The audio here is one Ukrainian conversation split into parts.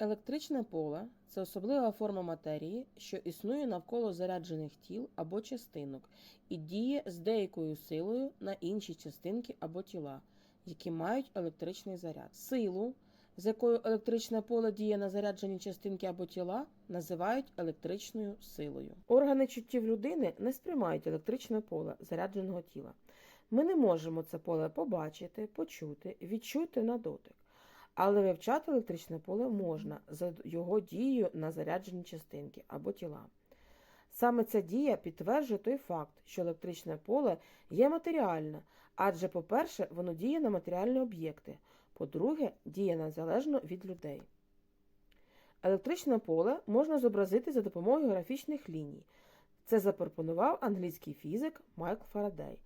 Електричне поле це особлива форма матерії, що існує навколо заряджених тіл або частинок і діє з деякою силою на інші частинки або тіла, які мають електричний заряд. Силу, з якою електричне поле діє на заряджені частинки або тіла, називають електричною силою. Органи чуттів людини не сприймають електричне поле зарядженого тіла. Ми не можемо це поле побачити, почути, відчути на дотик. Але вивчати електричне поле можна за його дією на заряджені частинки або тіла. Саме ця дія підтверджує той факт, що електричне поле є матеріальне, адже, по-перше, воно діє на матеріальні об'єкти, по-друге, діє незалежно від людей. Електричне поле можна зобразити за допомогою графічних ліній. Це запропонував англійський фізик Майкл Фарадей.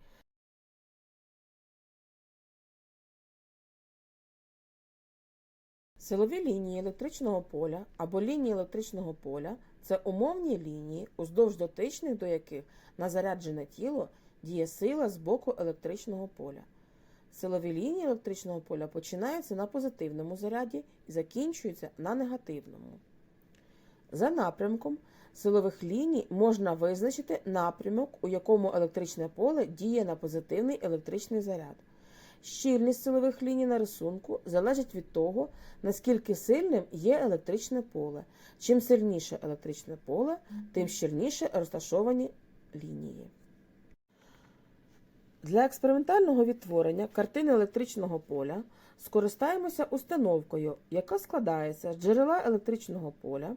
Силові лінії електричного поля або лінії електричного поля це умовні лінії, уздовж дотичних до яких на заряджене тіло діє сила з боку електричного поля. Силові лінії електричного поля починаються на позитивному заряді і закінчуються на негативному. За напрямком силових ліній можна визначити напрямок, у якому електричне поле діє на позитивний електричний заряд. Щільність силових ліній на рисунку залежить від того, наскільки сильним є електричне поле. Чим сильніше електричне поле, тим щільніше розташовані лінії. Для експериментального відтворення картини електричного поля скористаємося установкою, яка складається з джерела електричного поля,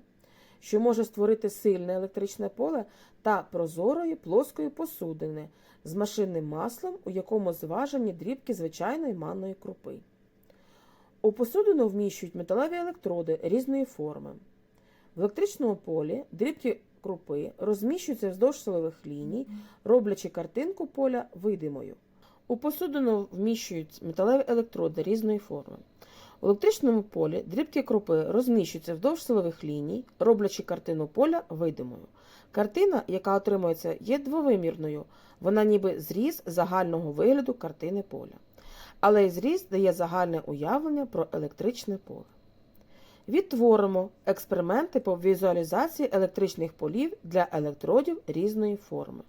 що може створити сильне електричне поле, та прозорої плоскої посудини з машинним маслом, у якому зважені дрібки звичайної манної крупи. У посудину вміщують металеві електроди різної форми. В електричному полі дрібки крупи розміщуються вздовж силових ліній, роблячи картинку поля видимою. У посудину вміщують металеві електроди різної форми. У електричному полі дрібки крупи розміщуються вздовж силових ліній, роблячи картину поля видимою. Картина, яка отримується, є двовимірною, вона ніби зріз загального вигляду картини поля. Але й зріз дає загальне уявлення про електричне поле. Відтворимо експерименти по візуалізації електричних полів для електродів різної форми.